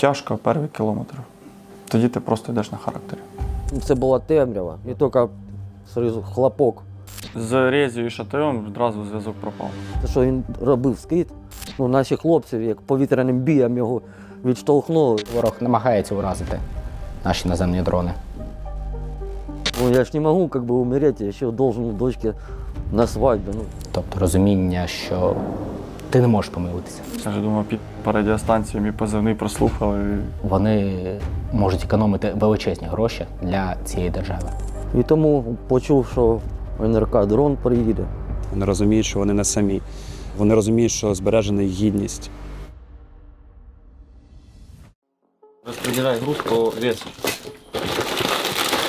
тяжко перший кілометр. Тоді ти просто йдеш на характері. Це була темрява, і тільки сразу хлопок. З Резію і Шатеєм одразу зв'язок пропав. Те, що він робив скид, ну, наші хлопці, як повітряним бієм його відштовхнули. Ворог намагається уразити наші наземні дрони. Ну, я ж не можу как бы, умереть, я ще должен у дочки на свадьбу. Ну, Тобто розуміння, що ти не можеш помилитися. Я ж думав, під по радіостанції мій позивний прослухали. Вони можуть економити величезні гроші для цієї держави. і тому почув, що НРК дрон приїде. Вони розуміють, що вони не самі. Вони розуміють, що збережена їх гідність. Розподіляй груз по весу.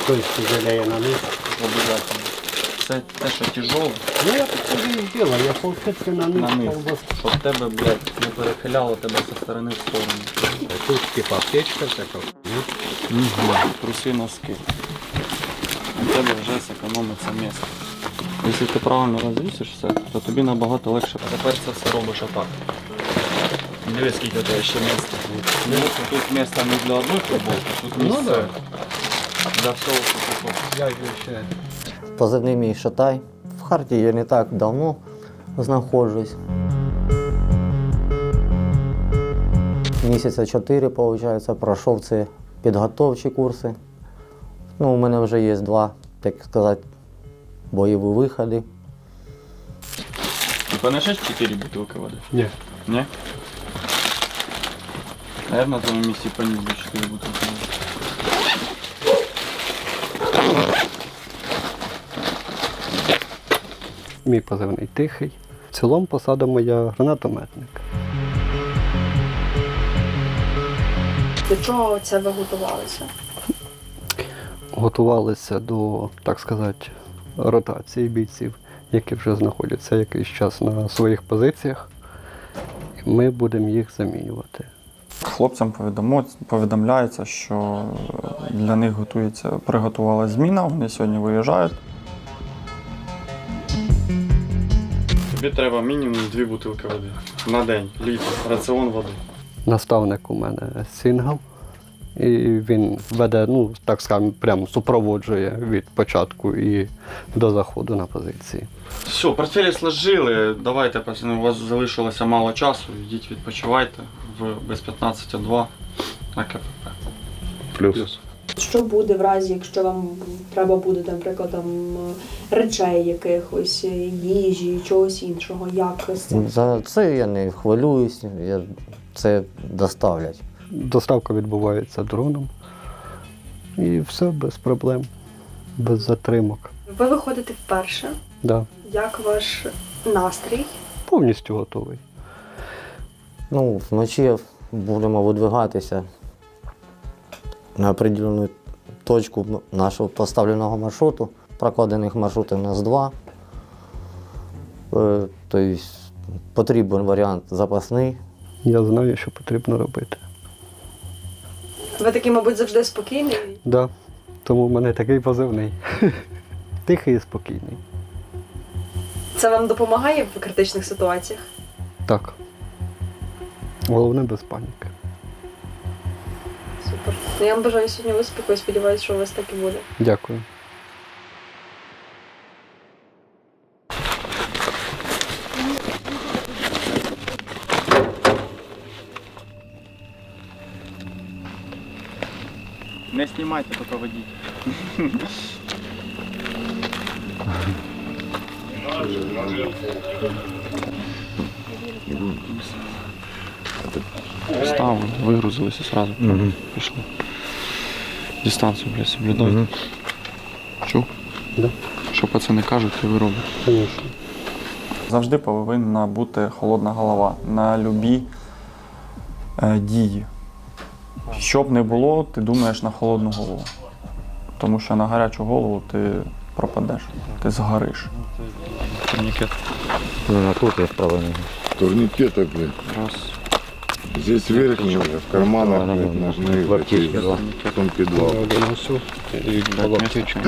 То есть на низ. Обов'язково. Це те, що тяжеле, Ну я так и сделал, я полчетки на низ на колбаску. Щоб тебе, блядь, не перехиляло тебе зі сторони в сторону. Тут типа аптечка такая. Угу. Труси носки. У тебе вже зекономиться місце. Якщо ти правильно розвісиш все, то тобі набагато легше. Тепер це все робиш отак. Дивись, скільки у тебе ще місця. Ну, тут місце не для одної футболки, тут місце для всього футболку. Я еще Позивний мій Шатай. В Харті я не так давно знаходжусь. Місяця чотири, виходить, пройшов ці підготовчі курси. Ну, у мене вже є два, так сказати, бойові виходи. Ты понесешь 4 бутылки воды? Не. Не? Наверное, на твоем месте понес бы 4 бутылки воды. Мій позивний тихий. В цілому посада моя гранатометник. До чого це ви готувалися? Готувалися до, так сказати, ротації бійців, які вже знаходяться якийсь час на своїх позиціях. І ми будемо їх замінювати. Хлопцям повідомо, повідомляється, що для них готується, приготувалася зміна, вони сьогодні виїжджають. Тобі треба мінімум 2 бутилки води на день, літр, раціон води. Наставник у мене сингл, і він веде, ну так скажемо, прямо супроводжує від початку і до заходу на позиції. Все, портфелі сложили. Давайте, пацани, у вас залишилося мало часу. Йдіть відпочивайте в без 15.2 на КПП. Плюс. Що буде в разі, якщо вам треба буде, наприклад, там речей якихось, їжі, чогось іншого? Як з цим? За це я не хвилююсь, я, це доставлять. Доставка відбувається дроном. І все без проблем, без затримок. Ви виходите вперше. Да. Як ваш настрій? Повністю готовий. Ну, вночі будемо видвигатися на определену точку нашого поставленого маршруту. Прокладених маршрутів у нас два. Е, Тобто потрібен варіант запасний. Я знаю, що потрібно робити. Ви такий, мабуть, завжди спокійний. Да. Тому в мене такий позивний. Тихий і спокійний. Це вам допомагає в критичних ситуаціях? Так. Головне без паніки. Супер. Ну, я вам бажаю сьогодні успіху і сподіваюся, що у вас так і буде. Дякую. Не знімайте, тільки водіть. Вставили, вигрузилися сразу. Пішли. Дистанцію, блядь, соблюдайте. Чув? Да. Що пацани кажуть, і ви робите. Звісно. Завжди повинна бути холодна голова на любі е, дії. Що б не було, ти думаєш на холодну голову. Тому що на гарячу голову ти пропадеш, ти згориш. Турнікет. Ну, тут є вправлення. Турникеты, блин. Раз. Здесь верхние уже, в карманах, Да, да, блядь, да. нужны В аптечке, эти да. сумки два. Один носю і Блядь, полотки. місце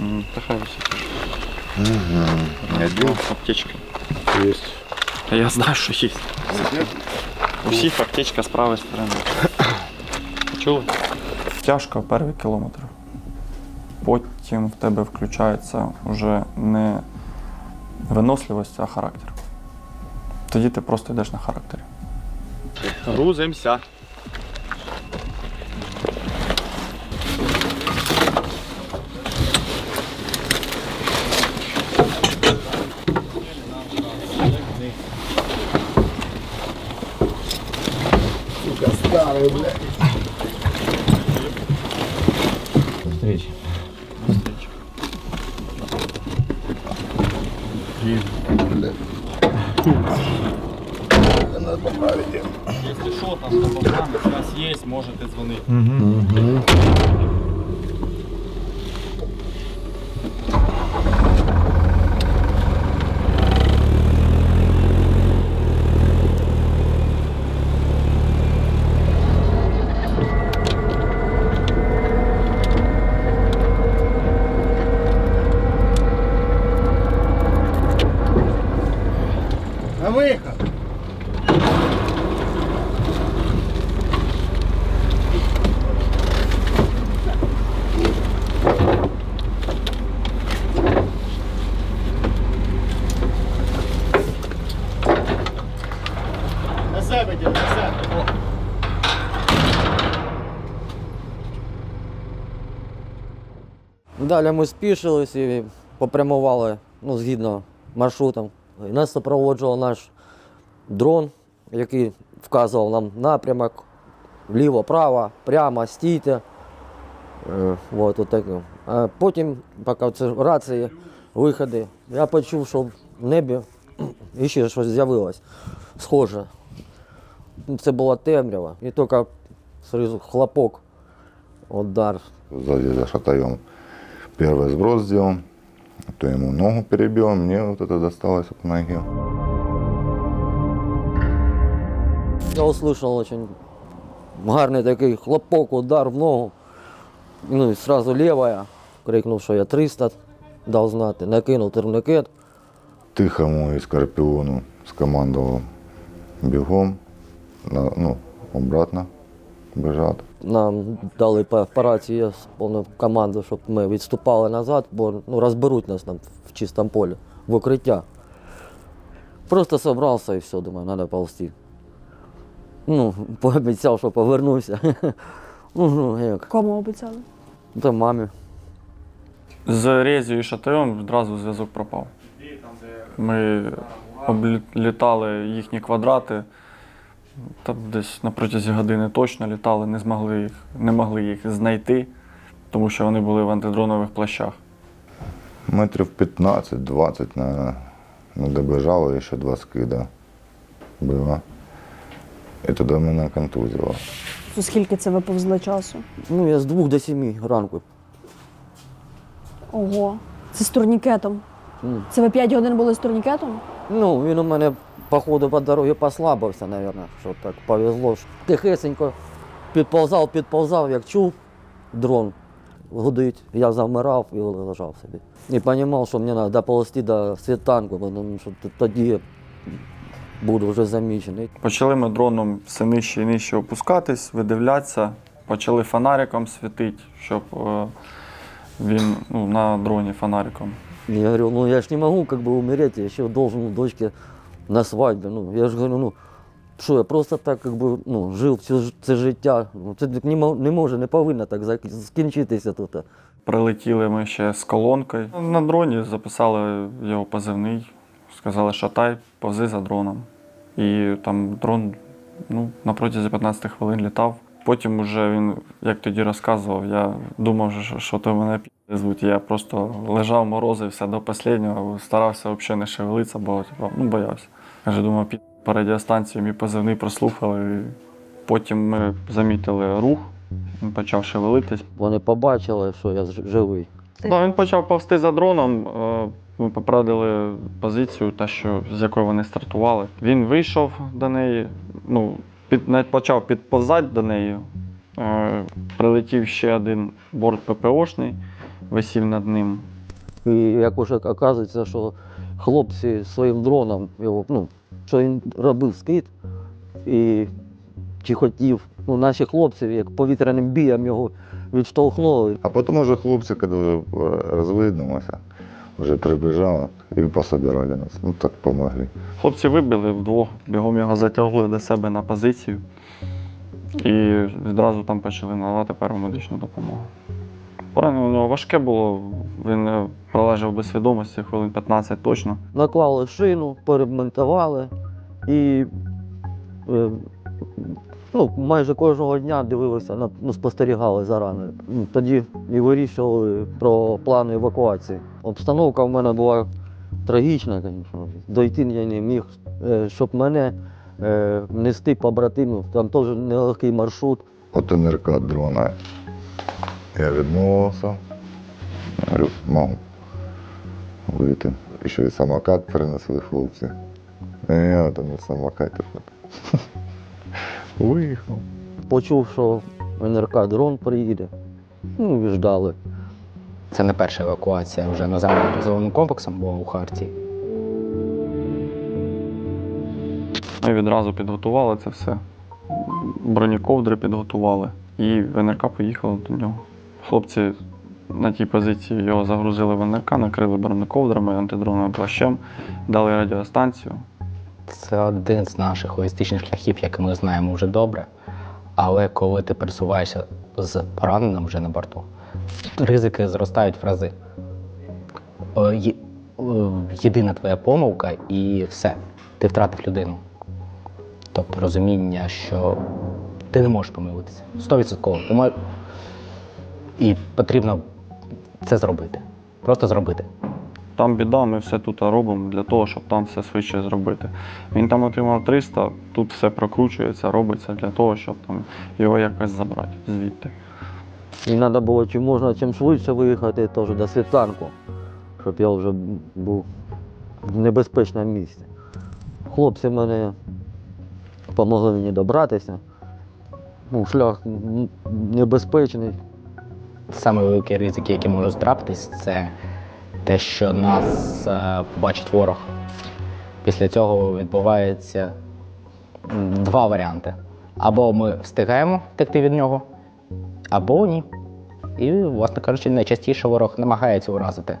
М, Та хай висить. Один. Аптечка. Єсть. Та я знаю, що є. Вот это У всіх аптечка з правої сторони. Чули? Тяжко перший кілометр. Потім в тебе включається вже не виносливість, а характер. Тоді ти просто йдеш на характері. Грузимося. Можете дзвонити. Далі ми спішились і попрямували ну, згідно маршрутом. І нас супроводжував наш дрон, який вказував нам напрямок ліво, право, прямо, стійте. Е, от, от. А потім, поки це рації, виходи, я почув, що в небі ще щось з'явилось схоже. Це була темрява. І тільки хлопок, удар Сзади за шатаем первый сброс сделал. То ему ногу перебил, а мне вот это досталось по ноге. Я услышал очень гарний такий хлопок, удар в ногу. Ну і сразу левая. Крикнув, що я 300 дав знати, накинув турникет. Тихому и Скорпиону скомандовал бегом, на, ну, обратно бежать. Нам дали по по рації я повну команду, щоб ми відступали назад, бо ну, розберуть нас там в чистому полі, в укриття. Просто зібрався і все, думаю, треба ползти. Ну, пообіцяв, що повернуся. Ну, як, Кому обіцяли? та мамі. З Резію і Шатаєм одразу зв'язок пропав. Ми облітали їхні квадрати. Там десь на протязі години точно літали, не змогли їх, не могли їх знайти, тому що вони були в антидронових плащах. Метрів 15-20, наверное, не добежало, еще два скида было. І тоді мене контузило. То скільки це ви повзли часу? Ну, я з двох до семи ранку. Ого. Це з турнікетом. Це ви 5 годин були з турнікетом? Ну, він у мене, походу, по дорозі послабився, мабуть, що так повезло. Тихесенько підповзав, підповзав, як чув дрон гудить. Я завмирав і лежав собі. І розумів, що мені треба доползти до світанку, тому що тоді буду вже замічений. Почали ми дроном все нижче і нижче опускатись, видивлятися, почали фонариком світити, щоб е, він ну, на дроні фонариком. Я говорю, ну я ж не могу как бы умереть, я еще должен дочки на свадьбе. Ну, я ж говорю, ну що я просто так бы, ну, жив всю це життя. Ну, це не, не може, не повинно так зак- скінчитися тут. Прилетіли ми ще з колонкою. На дроні записали його позивний, сказали, шатай, повзи за дроном. І там дрон ну, на протязі 15 хвилин літав. Потім уже він, як тоді розказував, я думав, що, що то мене звуть. Я просто лежав, морозився до останнього, старався взагалі не шевелитися, бо типу, ну, боявся. Каже, думав, пі по радіостанції мій позивний прослухали. І потім ми замітили рух, він почав шевелитись. Вони побачили, що я живий. Да, він почав повзти за дроном. е, Ми поправили позицію, та що з якої вони стартували. Він вийшов до неї, ну, під, навіть почав підповзати до неї. Е, Прилетів ще один борт ППОшний, висів над ним. І як уже оказується, що хлопці своїм дроном, його, ну, що він робив скид, і чи хотів. Ну, наші хлопці, як повітряним бієм його відштовхнули. А потом уже хлопцы, когда уже розвиднулося, вже прибіжали і пособирали нас. Ну так помогли. Хлопці вибили вдвох, бігом його затягли до себе на позицію і відразу там почали надавати перву медичну допомогу. Поранення у нього важке було, він е, пролежав без свідомості хвилин 15 точно. Наклали шину, перемонтували і е, ну, майже кожного дня дивилися, ну, спостерігали за раною. Ну, Тоді і вирішували про плани евакуації. Обстановка в мене була трагічна, звісно. Дойти я не міг, Е, щоб мене е, нести побратимів. Там теж нелегкий маршрут. От НРК дрона. Я відмовився. Говорю, можу вийти. І ще й самокат принесли хлопці. І я там на самокаті. Виїхав. Почув, що НРК дрон приїде. Ну і ждали. Це не перша евакуація вже наземним газовим комплексом була у Харті. Ми відразу підготували це все. Броніковдри підготували. І ВНРК поїхала до нього. Хлопці на тій позиції його загрузили в НРК, накрили бронековдрами, антидроновим плащем, дали радіостанцію. Це один з наших логістичних шляхів, який ми знаємо вже добре. Але коли ти пересуваєшся з пораненим вже на борту, ризики зростають в рази. Е, е, Єдина твоя помилка і все. Ти втратив людину. Тобто розуміння, що ти не можеш помилитися. 100%. Ти І потрібно це зробити. Просто зробити. Там біда, ми все тут робимо для того, щоб там все швидше зробити. Він там отримав 300, тут все прокручується, робиться для того, щоб там його якось забрати звідти. І треба було чи можна чим швидше виїхати теж до світанку, щоб я вже був в небезпечному місці. Хлопці мене допомогли мені добратися. Ну, шлях небезпечний. Саме великі ризики, які можуть трапитись, це те, що нас е, побачить ворог. Після цього відбувається два варіанти. Або ми встигаємо втекти від нього, або ні. І, власне кажучи, найчастіше ворог намагається уразити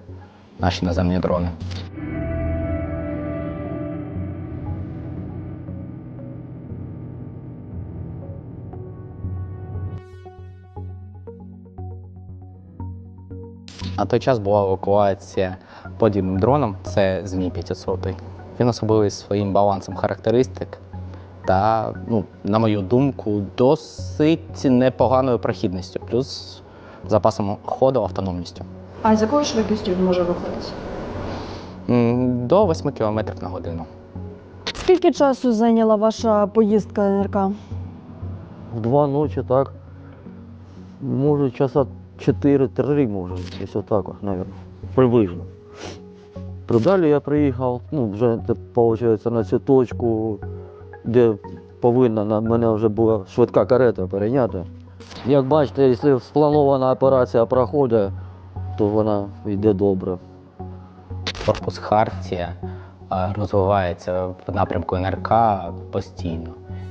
наші наземні дрони. На той час була евакуація подібним дроном, це Змій 500. Він особливий своїм балансом характеристик та, ну, на мою думку, досить непоганою прохідністю, плюс запасом ходу автономністю. А з якою швидкістю він може рухатися? До 8 км на годину. Скільки часу зайняла ваша поїздка НРК? В два ночі так. Може, часа 4-3, може, десь отак, от, мабуть, приблизно. Далі я приїхав, ну, вже, виходить, на цю точку, де повинна на мене вже була швидка карета перейняти. Як бачите, якщо спланована операція проходить, то вона йде добре. Корпус Хартія е, розвивається в напрямку НРК постійно.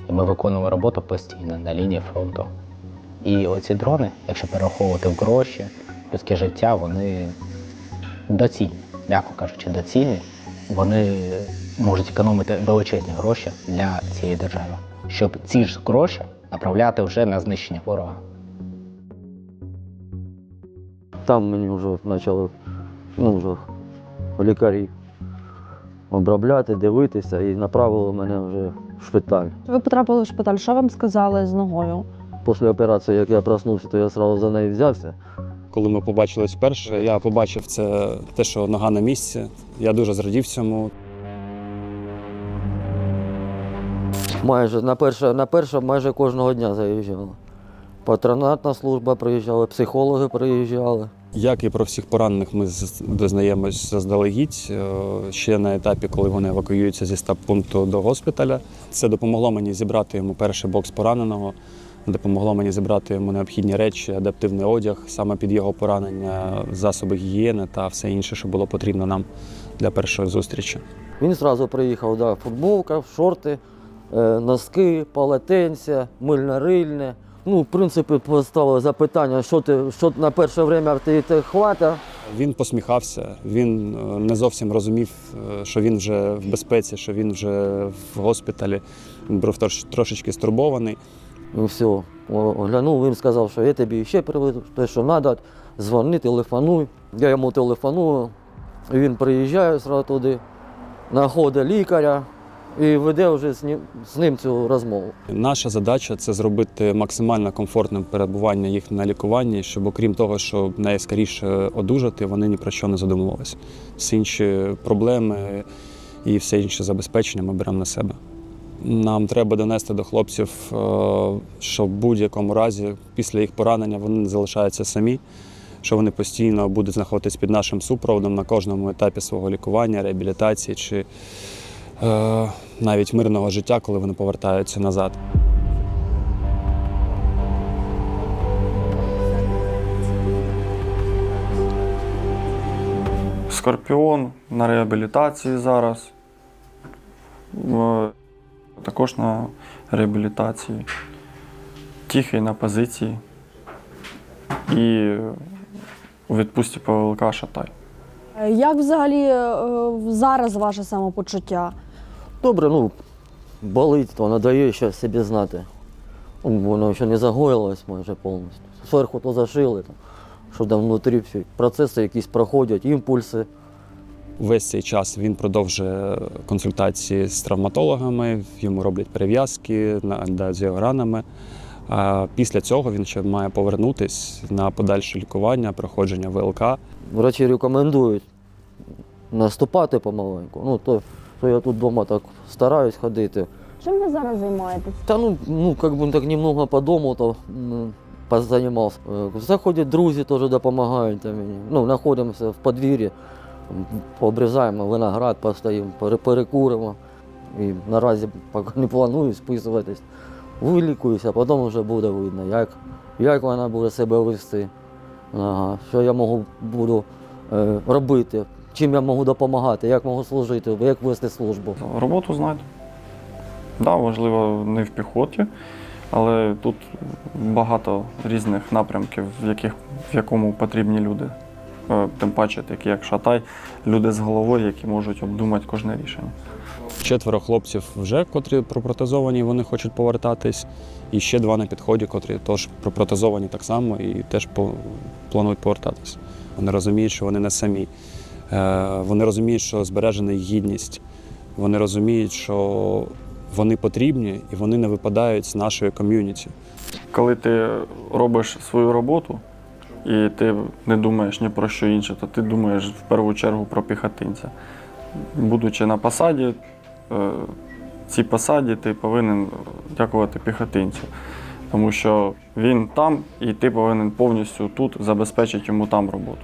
І ми виконуємо роботу постійно на лінії фронту. І оці дрони, якщо перераховувати в гроші, людське життя, вони доцільні, м'яко кажучи, доцільні. Вони можуть економити величезні гроші для цієї держави, щоб ці ж гроші направляти вже на знищення ворога. Там мені вже почали ну, вже лікарі обробляти, дивитися і направили мене вже в шпиталь. Ви потрапили в шпиталь. Що вам сказали з ногою? Після операції, як я проснувся, то я одразу за неї взявся. Коли ми побачились вперше, я побачив це те, що нога на місці. Я дуже зрадів цьому. Майже на перше, на перше майже кожного дня заїжджали. Патронатна служба приїжджала, психологи приїжджали. Як і про всіх поранених, ми дознаємось заздалегідь е, ще на етапі, коли вони евакуюються зі стаб-пункту до госпіталя. Це допомогло мені зібрати йому перший бокс пораненого, допомогло мені зібрати йому необхідні речі, адаптивний одяг саме під його поранення, засоби гігієни та все інше, що було потрібно нам для першої зустрічі. Він одразу приїхав, да, футболка, шорти, е, носки, полотенця, мильно-рильне. Ну, в принципі, поставили запитання, що ти що на перше время ти, ти хвата. Він посміхався, він е, не зовсім розумів, е, що він вже в безпеці, що він вже в госпіталі. Він був трошечки стурбований. І все. Оглянув, він сказав, що я тобі ще приведу, те, що треба, дзвони, телефонуй. Я йому телефоную, він приїжджає зразу туди, знаходить лікаря і веде вже з ним, з ним цю розмову. Наша задача це зробити максимально комфортним перебування їх на лікуванні, щоб окрім того, щоб найскоріше одужати, вони ні про що не задумувалися. Всі інші проблеми і все інше забезпечення ми беремо на себе. Нам треба донести до хлопців, е, що в будь-якому разі після їх поранення вони не залишаються самі, що вони постійно будуть знаходитись під нашим супроводом на кожному етапі свого лікування, реабілітації чи е, навіть мирного життя, коли вони повертаються назад. Скорпіон на реабілітації зараз. Також на реабілітації. Тихий на позиції. І у відпустці по ВЛК Шатай. Е, Як взагалі е, зараз ваше самопочуття? Добре, ну, болить, то надає ще собі знати. Воно ще не загоїлось майже повністю. Зверху то зашили, там, що там внутрі всі процеси якісь проходять, імпульси. Весь цей час він продовжує консультації з травматологами, йому роблять перев'язки, з його ранами. А після цього він ще має повернутись на подальше лікування, проходження ВЛК. Врачі рекомендують наступати помаленьку. Ну, то, що я тут вдома так стараюсь ходити. Чим ви зараз займаєтесь? Та ну, ну как бы так немного по дому то. Е, Заходять друзі, теж допомагають мені. Ну, знаходимося в подвір'ї, пообрізаємо виноград, постоїмо, перекуримо. І наразі поки не планую списуватись. Вилікуюся, потім вже буде видно, як, як вона буде себе вести, ага, що я можу буду е, робити, чим я можу допомагати, як можу служити, як вести службу. Роботу знайду. Да, важливо не в піхоті, але тут багато різних напрямків, в, яких, в якому потрібні люди. Е, Тим паче, такі як Шатай, люди з головою, які можуть обдумати кожне рішення. Четверо хлопців вже, котрі пропротезовані, вони хочуть повертатись. І ще два на підході, котрі теж пропротезовані так само і теж планують повертатись. Вони розуміють, що вони не самі. Е, Вони розуміють, що збережена їх гідність. Вони розуміють, що вони потрібні і вони не випадають з нашої ком'юніті. Коли ти робиш свою роботу і ти не думаєш ні про що інше, то ти думаєш в першу чергу про піхотинця. Будучи на посаді, е, цій посаді ти повинен дякувати піхотинцю. Тому що він там, і ти повинен повністю тут забезпечити йому там роботу.